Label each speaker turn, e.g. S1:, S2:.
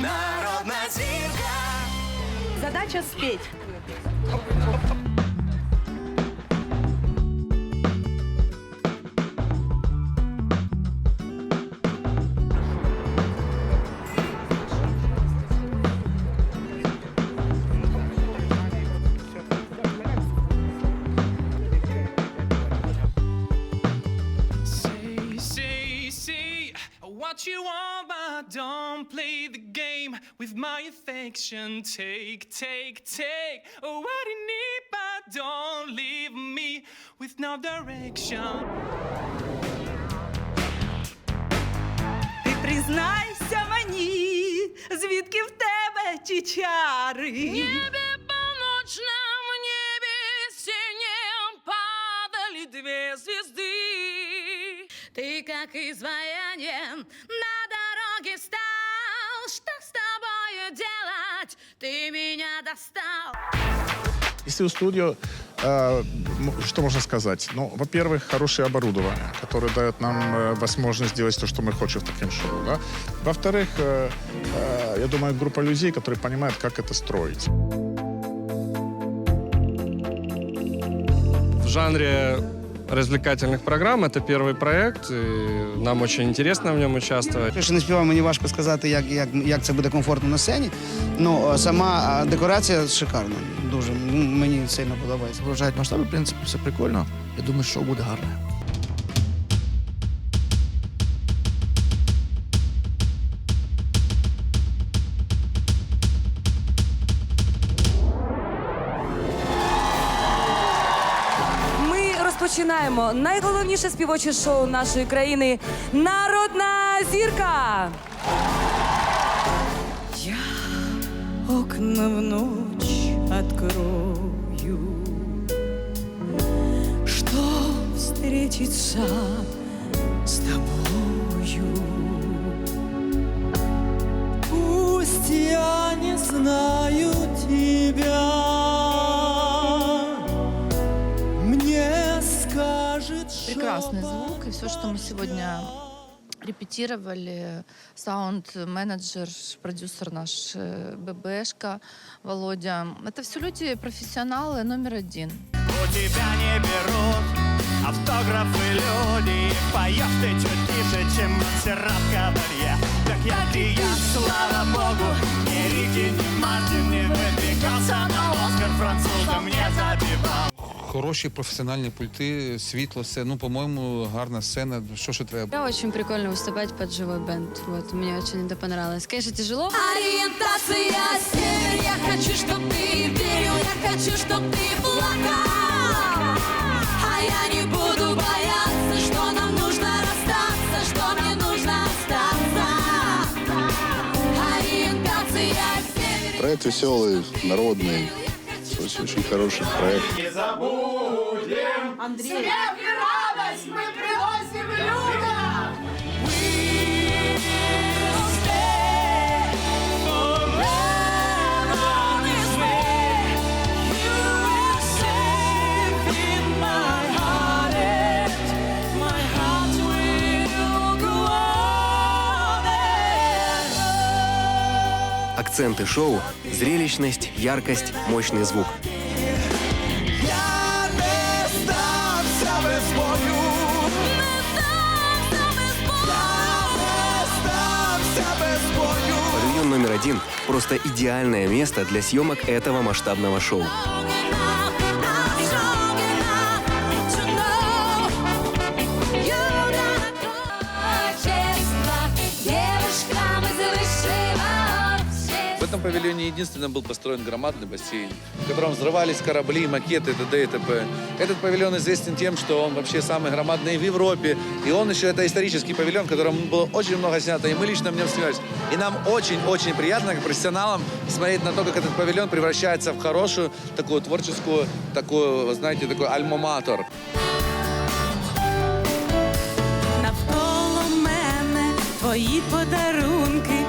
S1: народна.
S2: Задача спеть.
S3: don't play the game with my affection. Take, take, take what you need, but don't leave me with no direction.
S2: Ти признайся мені, звідки в тебе ті чари.
S4: небе полночном, в небе синем падали две звезды. Ты как изваяние Ты меня достал.
S5: Если у студио, э, что можно сказать? Ну, во-первых, хорошее оборудование, которое дает нам э, возможность сделать то, что мы хотим в таком шоу. Да? Во-вторых, э, э, я думаю, группа людей, которые понимают, как это строить.
S6: в жанре развлекательных программ. Это первый проект, и нам очень интересно в нем участвовать.
S7: Я ще не співав, мені важко сказати, як, як, як це буде комфортно на сцені. Ну, е, сама е, декорація шикарна. Дуже М, мені сильно подобається.
S8: Вражають масштаби, в принципі, все прикольно. Я думаю, шоу буде гарне.
S9: розпочинаємо найголовніше співоче шоу нашої країни Народна зірка.
S2: Я окна в ночь открою, Чтоб встретиться с тобою. Пусть я не знаю
S10: Прекрасный звук, и все, что мы сегодня репетировали, саунд-менеджер, продюсер наш э, ББшка Володя, это все люди профессионалы номер один.
S1: У тебя не берут автографы люди. Поешь ты чуть тише, чем Монсеррат Кабалье Как я и я, слава богу Ни Рики, ни Мартин не выдвигался На Оскар забивал
S11: Хороші професіональні пульти, світло, все. Ну, по-моєму, гарна сцена. Що ще треба?
S4: Да, очень прикольно выступать под живой бенд. Вот, мне очень это понравилось. Конечно, тяжело.
S9: Ориентация север, я хочу, чтоб ты верил, я хочу, чтоб ты плакал. А я не буду бояться, что нам нужно расстаться, что мне нужно остаться. Ориентация север.
S5: Проект веселый, народный. Очень, очень хороший проект.
S2: Андрей.
S1: Акценты шоу – зрелищность, яркость, мощный звук.
S8: Я не здамся без бою. Я не здамся без бою.
S1: Павильон номер один – просто идеальное место для съемок этого масштабного шоу.
S11: В этом павильоне единственно был построен громадный бассейн, в котором взрывались корабли, макеты, т.д. и т.п. Этот павильон известен тем, что он вообще самый громадный в Европе. И он еще, это исторический павильон, в котором было очень много снято, и мы лично в нем снимались. И нам очень-очень приятно, как профессионалам, смотреть на то, как этот павильон превращается в хорошую, такую творческую, такую, знаете, такой
S2: мене твої подарунки,